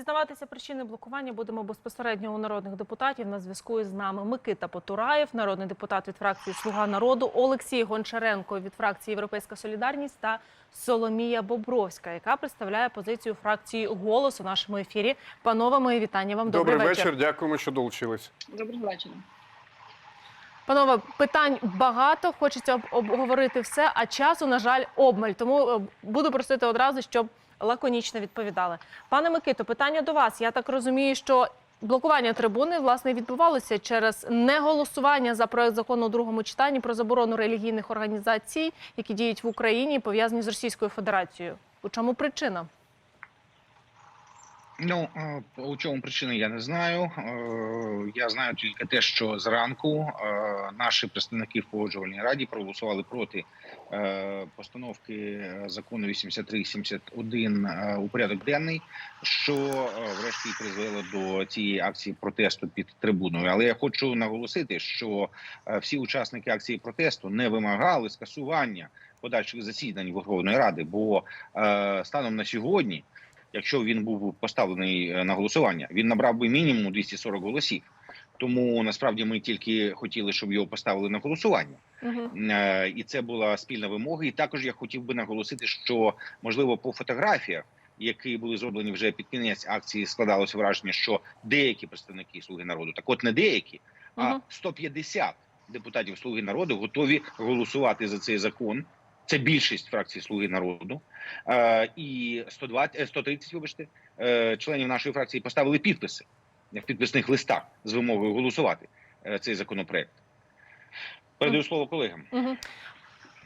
Дізнаватися причини блокування будемо безпосередньо у народних депутатів. На зв'язку із нами Микита Потураєв, народний депутат від фракції Слуга народу, Олексій Гончаренко від фракції Європейська Солідарність та Соломія Бобровська, яка представляє позицію фракції Голос у нашому ефірі. Панове, мої вітання вам. Добрий, Добрий, вечір. Дякуємо, що долучились. Доброго вечора. Панове, питань багато. Хочеться обговорити все, а часу, на жаль, обмаль. Тому е, буду просити одразу, щоб лаконічно відповідали. Пане Микито, питання до вас. Я так розумію, що блокування трибуни власне відбувалося через неголосування за проект закону у другому читанні про заборону релігійних організацій, які діють в Україні, пов'язані з Російською Федерацією. У чому причина? Ну е, у чому причини я не знаю. Е, Я знаю тільки те, що зранку е, наші представники в погоджувальній раді проголосували проти постановки закону 8371 е, у порядок денний, що врешті призвело до цієї акції протесту під трибуною. Але я хочу наголосити, що всі учасники акції протесту не вимагали скасування подальших засідань Верховної Ради, бо станом на сьогодні якщо він був поставлений е, на голосування, він набрав би мінімум 240 голосів. Тому насправді ми тільки хотіли, щоб його поставили на голосування, Угу. Е, і це була спільна вимога. І також я хотів би наголосити, що можливо по фотографіях, які були зроблені вже під кінець акції, складалося враження, що деякі представники слуги народу, так от не деякі, а Мгм. 150 депутатів Слуги народу готові голосувати за цей закон. Це більшість фракції Слуги народу. Е, і 120, е, 130, вибачте, е, членів нашої фракції поставили підписи в підписних листах з вимогою голосувати е, цей законопроект. Передаю слово колегам. Угу.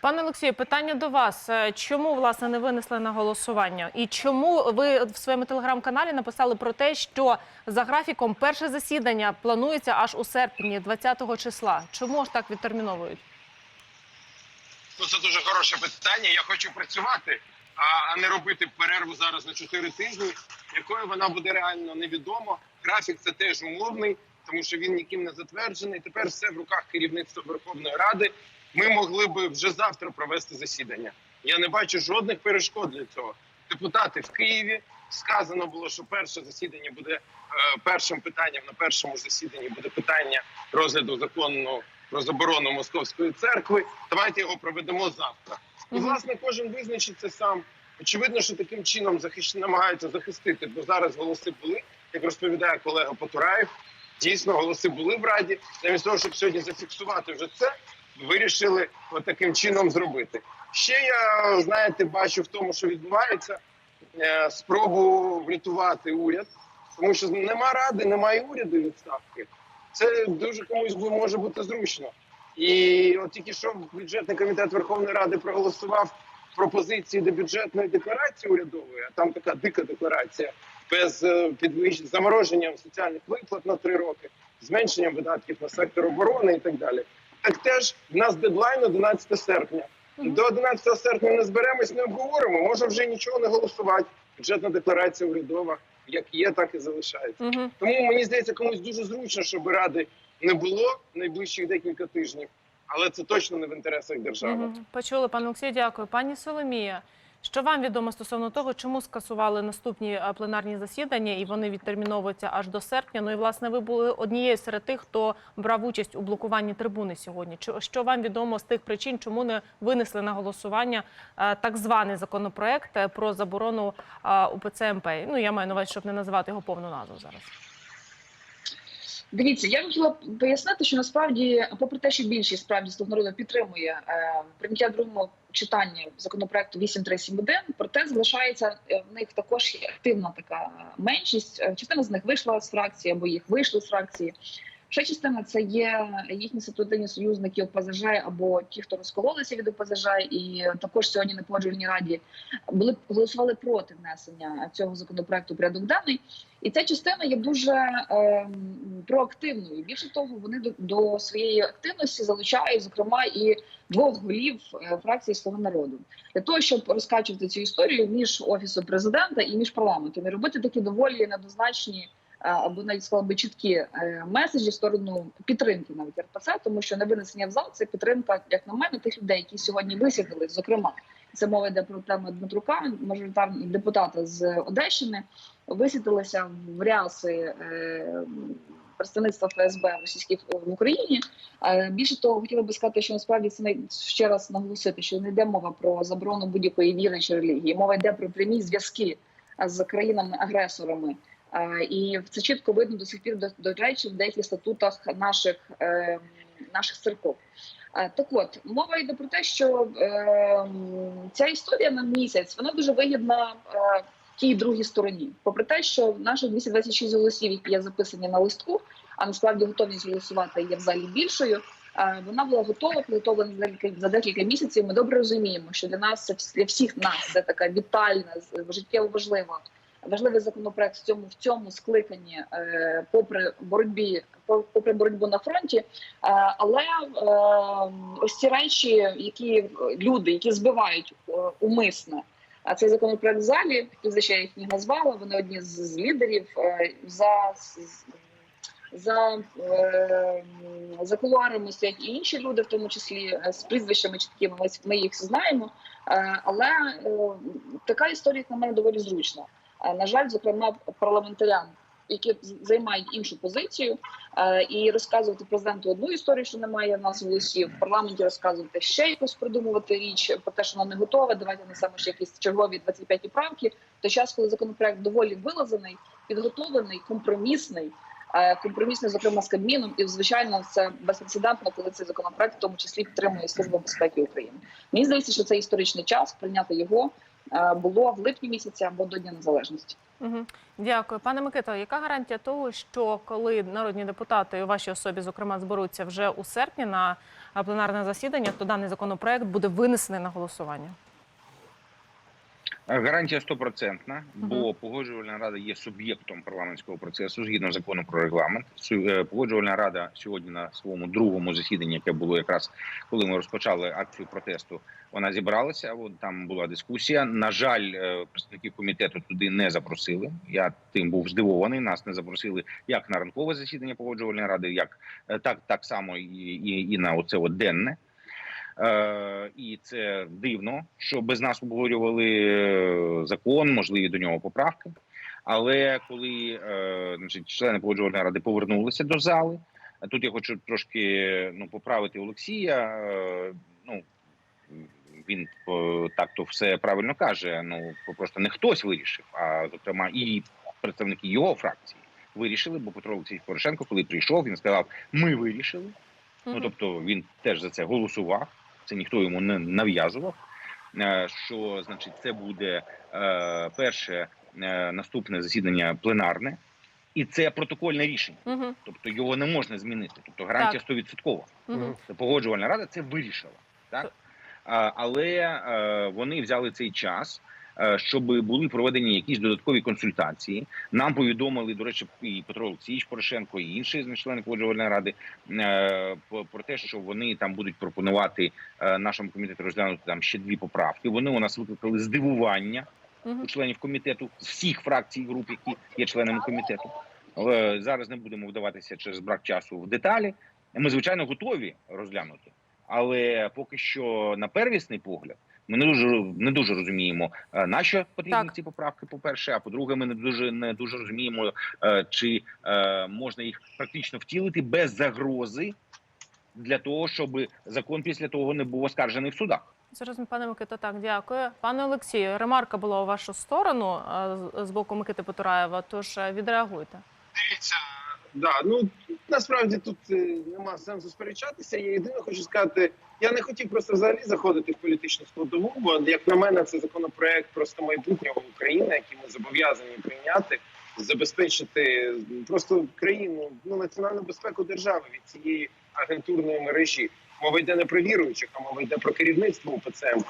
Пане Олексію, питання до вас. Е, Чому власне не винесли на голосування? І чому ви в своєму телеграм-каналі написали про те, що за графіком перше засідання планується аж у серпні, 20 числа? Чому ж так відтерміновують? Ну, це дуже хороше питання. Я хочу працювати, а, не робити перерву зараз на 4 тижні. Якою вона буде реально невідомо. Графік це теж умовний, тому що він ніким не затверджений. Тепер все в руках керівництва Верховної Ради. Ми могли би вже завтра провести засідання. Я не бачу жодних перешкод для цього. Депутати в Києві сказано було, що перше засідання буде е, першим питанням на першому засіданні буде питання розгляду закону про заборону московської церкви. Давайте його проведемо завтра. І власне кожен визначиться сам. Очевидно, що таким чином захищ... намагаються захистити, бо зараз голоси були, як розповідає колега Потураєв. Дійсно, голоси були в раді. Замість того, щоб сьогодні зафіксувати вже це, вирішили от таким чином зробити. Ще я знаєте, бачу в тому, що відбувається е, спробу врятувати уряд, тому що нема ради, немає уряду відставки. Це дуже комусь може бути зручно. І от тільки що бюджетний комітет Верховної Ради проголосував пропозиції до бюджетної декларації урядової, а там така дика декларація без е, підвищення замороженням соціальних виплат на три роки, зменшенням видатків на сектор оборони і так далі. Так теж в нас дедлайн 11 серпня. До 11 серпня не зберемось, не обговоримо. Може вже нічого не голосувати. Бюджетна декларація урядова, як є, так і залишається. Угу. Тому мені здається, комусь дуже зручно, щоб ради не було найближчих декілька тижнів, але це точно не в інтересах держави. Угу. Почули, пане Олексію, дякую. Пані Соломія, що вам відомо стосовно того, чому скасували наступні е, пленарні засідання і вони відтерміновуються аж до серпня? Ну і власне ви були однією серед тих, хто брав участь у блокуванні трибуни сьогодні. Що вам відомо з тих причин, чому не винесли на голосування е, так званий законопроект е, про заборону УПЦ МП? Ну я маю на увазі, щоб не називати його повну назву зараз. Дивіться, я хотіла пояснити, що насправді, попри те, що більшість справді слуг народу підтримує е, прийняття другому читання законопроекту 8371, проте залишається е, в них також активна така меншість. Е, Частина з них вийшла з фракції або їх вийшли з фракції. Ще частина це є їхні ситуативні союзники ОПЗЖ або ті, хто розкололися від ОПЗЖ, і також сьогодні на погоджувальній раді були голосували проти внесення цього законопроекту порядок денний. І ця частина є дуже е, проактивною. Більше того, вони до, до своєї активності залучають, зокрема, і двох голів е, фракції Слуга народу для того, щоб розкачувати цю історію між офісом президента і між парламентом і робити такі доволі недозначні. Або навіть сказала би чіткі е, меседжі в сторону підтримки навіть РПЦ, тому що невинесення в зал це підтримка, як на мене, тих людей, які сьогодні висвітлили. Зокрема, це мова йде про тему Дмитрука, мажоритарного депутата з Одещини, висвітилися в ряси е, представництва ФСБ російських в Україні. Е, Більше того, хотіла би сказати, що насправді це не ще раз наголосити, що не йде мова про заборону будь-якої віри чи релігії. Мова йде про прямі зв'язки з країнами-агресорами. І це чітко видно до сих пір до, речі в деяких статутах наших, е, наших церков. Так от мова йде про те, що е, ця історія на місяць вона дуже вигідна е, тій другій стороні. Попри те, що наші 226 голосів, які є записані на листку, а насправді готовність голосувати є в залі більшою. Вона була готова, підготовлена за за декілька місяців. Ми добре розуміємо, що для нас для всіх нас це така вітальна, життєво важлива важливий законопроект в цьому в цьому скликанні, е, попри боротьбі, попри боротьбу на фронті. Е, але е, ось ці речі, які люди, які збивають умисне. Цей законопроект в залі, я їх не назвала. Вони одні з, лідерів за за, за кулуарами стоять і інші люди, в тому числі з прізвищами чіткими. Ми, їх знаємо. Але така історія, на мене, доволі зручна. Е, На жаль, зокрема, парламентарям, які займають іншу позицію, е, і розказувати президенту одну історію, що немає в нас голосів, в парламенті розказувати ще якось придумувати річ про те, що вона не готова. Давайте несемо ще якісь чергові 25 правки. В той час, коли законопроект доволі вилазений, підготовлений, компромісний. е, Компромісний, зокрема, з Кабміном, і звичайно, це безпрецедентно, коли цей законопроект в тому числі підтримує Служба безпеки України. Мені здається, що це історичний час прийняти його було в липні місяці або до Дня Незалежності. Угу. Дякую, пане Микито. Яка гарантія того, що коли народні депутати у вашій особі, зокрема, зберуться вже у серпні на пленарне засідання, то даний законопроект буде винесений на голосування? Е, Гарантія стопроцентна, бо погоджувальна рада є суб'єктом парламентського процесу згідно закону про регламент. Е, Погоджувальна рада сьогодні на своєму другому засіданні, яке було якраз коли ми розпочали акцію протесту. Вона зібралася. От там була дискусія. На жаль, е, представників комітету туди не запросили. Я тим був здивований. Нас не запросили як на ранкове засідання погоджувальної ради, як так, так само і, і, і на оце от денне. Е, і це дивно, що без нас обговорювали е, закон, можливі до нього поправки. Але коли е, значить, члени погоджувальної ради повернулися до зали, тут я хочу трошки ну, поправити Олексія. Е, ну він так то все правильно каже. Ну просто не хтось вирішив, а зокрема і представники його фракції вирішили, бо Петро Олексійович Порошенко, коли прийшов, він сказав: Ми вирішили. Ну тобто він теж за це голосував. Це ніхто йому не нав'язував. е, Що значить, це буде е, перше е, наступне засідання пленарне, і це протокольне рішення. Мгм. Тобто його не можна змінити. Тобто гарантія стовідсоткова. Це погоджувальна рада це вирішила. Так? А, але е, вони взяли цей час. Е, Щоб були проведені якісь додаткові консультації, нам повідомили до речі, і Петро Олексійович Порошенко, і інші з члени погоджувальної ради е, про те, що вони там будуть пропонувати е, нашому комітету розглянути там ще дві поправки. Вони у нас викликали здивування у членів комітету всіх фракцій і груп, які є членами комітету. Зараз не будемо вдаватися через брак часу в деталі. Ми звичайно готові розглянути, але поки що на первісний погляд. Ми не дуже не дуже розуміємо, е, на що потрібні Так. ці поправки. По перше, а по-друге, ми не дуже не дуже розуміємо, е, чи е, можна їх практично втілити без загрози для того, щоб закон після того не був оскаржений в судах. Зараз, пане Микито, так, дякую. Пане Олексію, ремарка була у вашу сторону з- боку Микити Потураєва, тож відреагуйте. Дивіться, да, ну насправді тут е, нема сенсу сперечатися. Я єдине хочу сказати, я не хотів просто взагалі заходити в політичну складову, бо як на мене, це законопроект просто майбутнього України, який ми зобов'язані прийняти, забезпечити просто країну, ну національну безпеку держави від цієї агентурної мережі. Мова йде не про віруючих, а мова йде про керівництво УПЦ МП.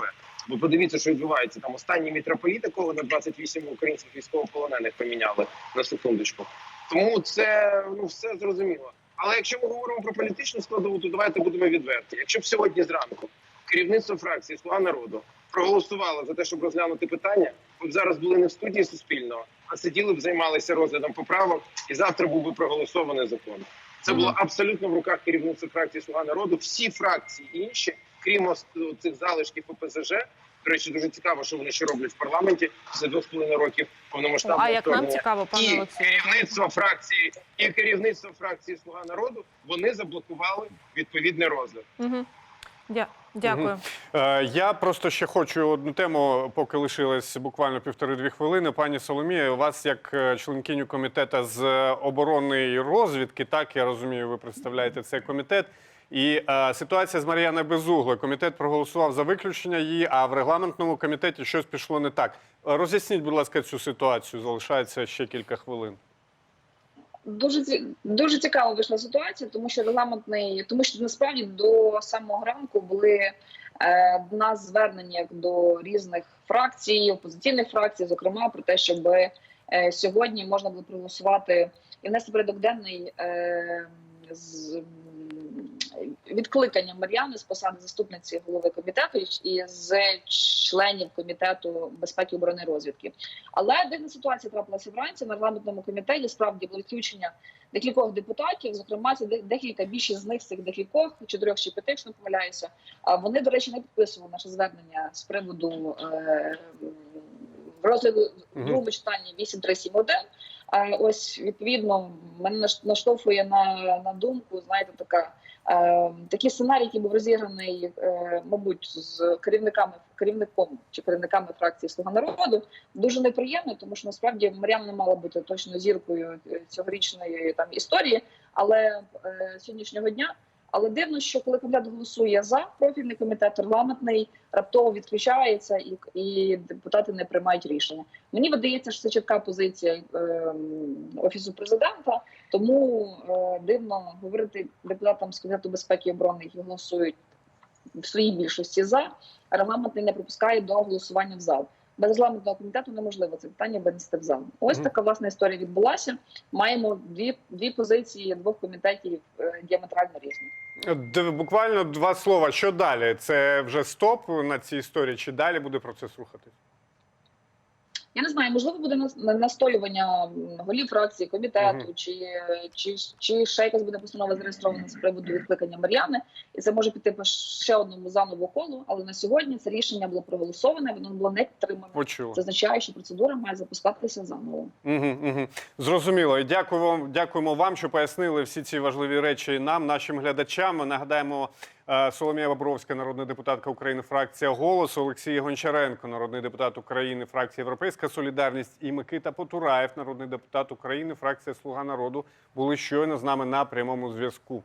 Бо подивіться, що відбувається там. Останній мітрополіт, якого на 28 українських військовополонених поміняли на секундочку. Тому це ну все зрозуміло. Але якщо ми говоримо про політичну складову, то давайте будемо відверті. Якщо б сьогодні зранку керівництво фракції Слуга народу проголосувало за те, щоб розглянути питання, ви б зараз були не в студії Суспільного, а сиділи б займалися розглядом поправок, і завтра був би проголосований закон. Це було абсолютно в руках керівництва фракції Слуга народу. Всі фракції інші, крім цих залишків ОПЗЖ, До речі, дуже цікаво, що вони ще роблять в парламенті після двох з половиною років повномасштабного А як нам цікаво, пане і керівництво фракції, і керівництво фракції Слуга народу вони заблокували відповідний розгляд. Угу. Дя... Дякую. Е, Я просто ще хочу одну тему, поки лишилось буквально півтори-дві хвилини. Пані Соломія, у вас як е, членкиню комітету з оборонної розвідки, так я розумію, ви представляєте цей комітет. І е, ситуація з Мар'яною Безуглою. Комітет проголосував за виключення її, а в регламентному комітеті щось пішло не так. Роз'ясніть, будь ласка, цю ситуацію. Залишається ще кілька хвилин. Дуже дуже цікаво вийшла ситуація, тому що регламентний, тому що насправді до самого ранку були е, до нас звернення як до різних фракцій, опозиційних фракцій, зокрема про те, щоб е, сьогодні можна було проголосувати і внести порядок денний е, з відкликання Мар'яни з посади заступниці голови комітету і з членів комітету безпеки оборони розвідки. Але дивна ситуація трапилася вранці на регламентному комітеті. Справді було відключення декількох депутатів. Зокрема, це декілька більшість з них цих декількох, чотирьох чи п'яти, якщо не помиляюся. А вони, до речі, не підписували наше звернення з приводу е, розгляду в Мгм. другому читанні 8371. Ось відповідно мене наш- наштовхує на, на думку, знаєте, така. Такий сценарій, який був розіграний, е, мабуть, з керівниками керівником чи керівниками фракції Слуга народу, дуже неприємно, тому що насправді Мар'яна мала бути точно зіркою е, цьогорічної там історії, але е, сьогоднішнього дня. Але дивно, що коли комітет голосує за профільний комітет, парламентний раптово відключається і, і депутати не приймають рішення. Мені видається, що це чітка позиція е, офісу президента. Тому е, дивно говорити депутатам з комітету безпеки і оборони, які голосують в своїй більшості за регламентний не пропускає до голосування в зал. Без регламентного комітету неможливо це питання винести в зал. Ось Мгм. така власна історія відбулася. Маємо дві дві позиції двох комітетів е, діаметрально різні. Буквально два слова. Що далі? Це вже стоп на цій історії, чи далі буде процес рухатись? Я не знаю, можливо, буде нас- на- настоювання голів фракції, комітету, Мгм. чи, чи, чи ще якась буде постанова зареєстрована з приводу відкликання Мар'яни, і це може піти по ще одному заново колу. Але на сьогодні це рішення було проголосоване, воно було не підтримано. Почула. Це означає, що процедура має запускатися заново. Угу, угу. Зрозуміло. І дякую вам, дякуємо вам, що пояснили всі ці важливі речі нам, нашим глядачам. Нагадаємо, Соломія Бобровська, народна депутатка України, фракція «Голос», Олексій Гончаренко, народний депутат України, фракція Європейська Солідарність і Микита Потураєв, народний депутат України, фракція Слуга народу, були щойно з нами на прямому зв'язку.